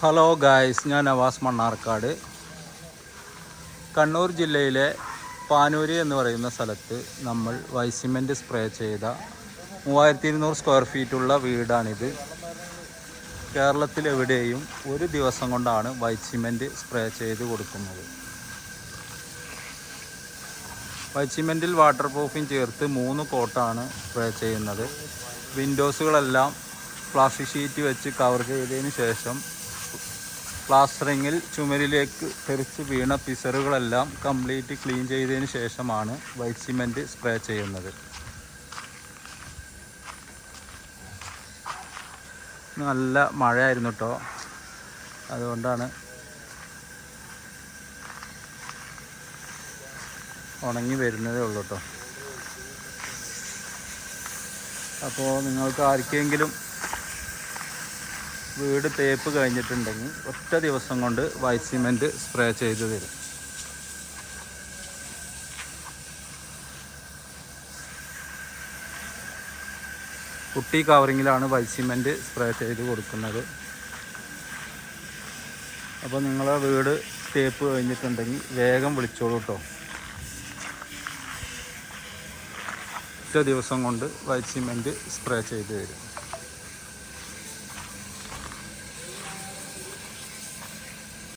Hello guys ഞാൻ അവാസ് മണ്ണാർക്കാട്. കണ്ണൂർ ജില്ലയിലെ പാനൂരി എന്ന് പറയുന്ന സ്ഥലത്ത് നമ്മൾ വൈസിമെന്റ് സ്പ്രേ ചെയ്ത മൂവായിരത്തി ഇരുന്നൂറ് സ്ക്വയർ ഫീറ്റുള്ള വീടാണിത്. കേരളത്തിലെവിടെയും ഒരു ദിവസം കൊണ്ടാണ് വൈസിമെന്റ് സ്പ്രേ ചെയ്ത് കൊടുക്കുന്നത്. വൈസിമെന്റിൽ സിമെന്റിൽ വാട്ടർ പ്രൂഫിങ് ചേർത്ത് മൂന്ന് കോട്ടാണ് സ്പ്രേ ചെയ്യുന്നത്. വിൻഡോസുകളെല്ലാം പ്ലാസ്റ്റിക് ഷീറ്റ് വെച്ച് കവർ ചെയ്തതിന് ശേഷം പ്ലാസ്റ്ററിങ്ങിൽ ചുമരിലേക്ക് തെറിച്ച് വീണ പിസറുകളെല്ലാം കംപ്ലീറ്റ് ക്ലീൻ ചെയ്തതിന് ശേഷമാണ് വൈറ്റ് സിമെന്റ് സ്പ്രേ ചെയ്യുന്നത്. നല്ല മഴയായിരുന്നു കേട്ടോ അതുകൊണ്ടാണ് ഉണങ്ങി വരുന്നതേ ഉള്ളൂ കേട്ടോ അപ്പോൾ നിങ്ങൾക്ക് ആർക്കെങ്കിലും വീട് തേപ്പ് കഴിഞ്ഞിട്ടുണ്ടെങ്കിൽ ഒറ്റ ദിവസം കൊണ്ട് വൈറ്റ് സിമെന്റ് സ്പ്രേ ചെയ്ത് തരും. കുട്ടി കവറിങ്ങിലാണ് വൈറ്റ് സിമെന്റ് സ്പ്രേ ചെയ്ത് കൊടുക്കുന്നത്. അപ്പോൾ നിങ്ങളെ വീട് തേപ്പ് കഴിഞ്ഞിട്ടുണ്ടെങ്കിൽ വേഗം വിളിച്ചോളൂ കേട്ടോ ഒറ്റ ദിവസം കൊണ്ട് വൈറ്റ് സിമെന്റ് സ്പ്രേ ചെയ്ത് തരും.